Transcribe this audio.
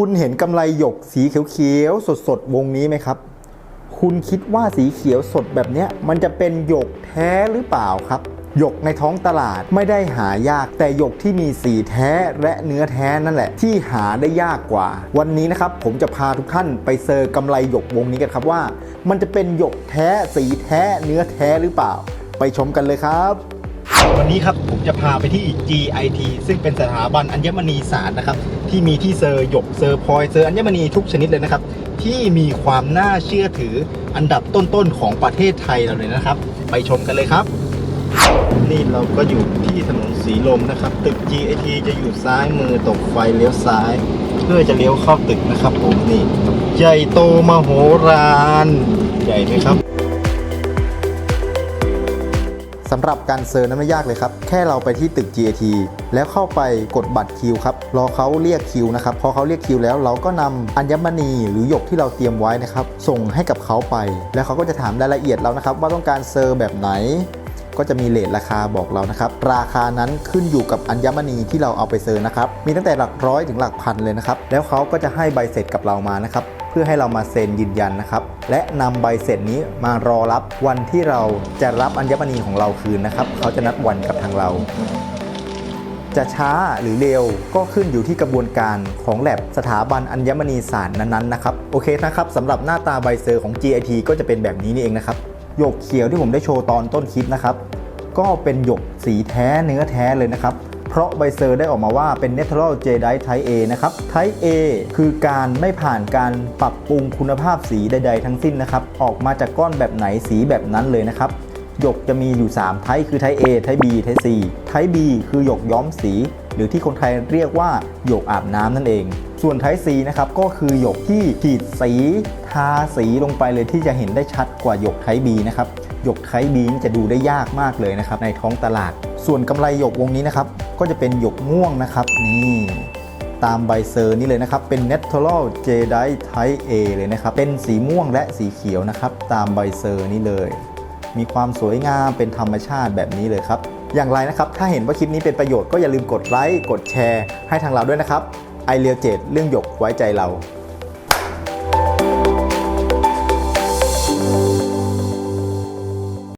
คุณเห็นกำไรหยกสีเขียวๆสดๆ วงนี้ไหมครับ คุณคิดว่าสีเขียวสดแบบนี้มันจะเป็นหยกแท้หรือเปล่าครับ หยกในท้องตลาดไม่ได้หายาก แต่หยกที่มีสีแท้และเนื้อแท้นั่นแหละ ที่หาได้ยากกว่า วันนี้นะครับผมจะพาทุกท่านไปเซอร์กำไรหยกวงนี้กันครับว่า มันจะเป็นหยกแท้สีแท้เนื้อแท้หรือเปล่า ไปชมกันเลยครับ วันนี้ครับผมจะพาไปที่ GIT ซึ่งเป็นสถาบันอัญมณีศาสตร์นะครับ ที่มีที่เซอร์หยกเซอร์พลอยเซอร์อัญมณีทุกชนิดเลยนะครับ ที่มีความน่าเชื่อถืออันดับต้นๆของประเทศไทยเราเลยนะครับ ไปชมกันเลยครับ นี่เราก็อยู่ที่ถนนสีลมนะครับ ตึก GIT จะอยู่ซ้ายมือตกไฟเลี้ยวซ้าย เพื่อจะเลี้ยวเข้าตึกนะครับ ผมนี่ ใหญ่โตมโหฬารใหญ่ไหมครับ สำหรับการเซอร์นั้นไม่ยากเลยครับ แค่เราไปที่ตึก GAT แล้วเข้าไปกดบัตรคิวครับ รอเขาเรียกคิวนะครับ พอเขาเรียกคิวแล้วเราก็นำอัญมณีหรือหยกที่เราเตรียมไว้นะครับ ส่งให้กับเขาไป แล้วเขาก็จะถามรายละเอียดเรานะครับ ว่าต้องการเซอร์แบบไหน ก็จะมีเลทราคาบอกเรานะครับ ราคานั้นขึ้นอยู่กับอัญมณีที่เราเอาไปเซอร์นะครับ มีตั้งแต่หลักร้อยถึงหลักพันเลยนะครับ แล้วเขาก็จะให้ใบเสร็จกับเรามานะครับ พื่อให้เรามาเซ็นยืนยันนะครับ และนำใบเสร็จนี้มารอรับวันที่เราจะรับอัญมณีของเราคืนนะครับ เขาจะนัดวันกับทางเรา จะช้าหรือเร็วก็ขึ้นอยู่ที่กระบวนการของแลบสถาบันอัญมณีศาสตร์นั้นๆนะครับโอเคนะครับสำหรับหน้าตาใบเซอร์ของ GIT ก็จะเป็นแบบนี้นี่เองนะครับหยกเขียวที่ผมได้โชว์ตอนต้นคลิปนะครับก็เป็นหยกสีแท้เนื้อแท้เลยนะครับ เพราะใบเซอร์ได้ออกมาว่าเป็น Natural Jadeite Type A นะครับ Type A คือการไม่ผ่านการปรับปรุงคุณภาพสีใด ๆ ทั้งสิ้นนะครับ ออกมาจากก้อนแบบไหนสีแบบนั้นเลยนะครับหยกจะมีอยู่ 3 ไทป์คือไทป์ A ไทป์ B ไทป์ C ไทป์ B คือหยกย้อมสี หรือที่คนไทยเรียกว่าหยกอาบน้ำนั่นเอง ส่วนไทป์ C นะครับก็คือหยกที่ฉีดสี ทาสีลงไปเลยที่จะเห็นได้ชัดกว่าหยกไทป์ B นะครับหยกไทป์ B นี่จะดูได้ยากมากเลยนะครับในท้องตลาด ส่วนกำไรหยกวงนี้นะครับ ก็จะเป็นหยกม่วงนะครับนี่ตามใบเซอร์นี่เลยนะครับ เป็น Natural Jadeite Type A เลยนะครับ เป็นสีม่วงและสีเขียวนะครับ ตามใบเซอร์นี่เลย มีความสวยงามเป็นธรรมชาติแบบนี้เลยครับ อย่างไรนะครับ ถ้าเห็นว่าคลิปนี้เป็นประโยชน์ก็อย่าลืมกดไลค์ กดแชร์ให้ทางเราด้วยนะครับไอเรียเจดเรื่องหยกไว้ใจเรา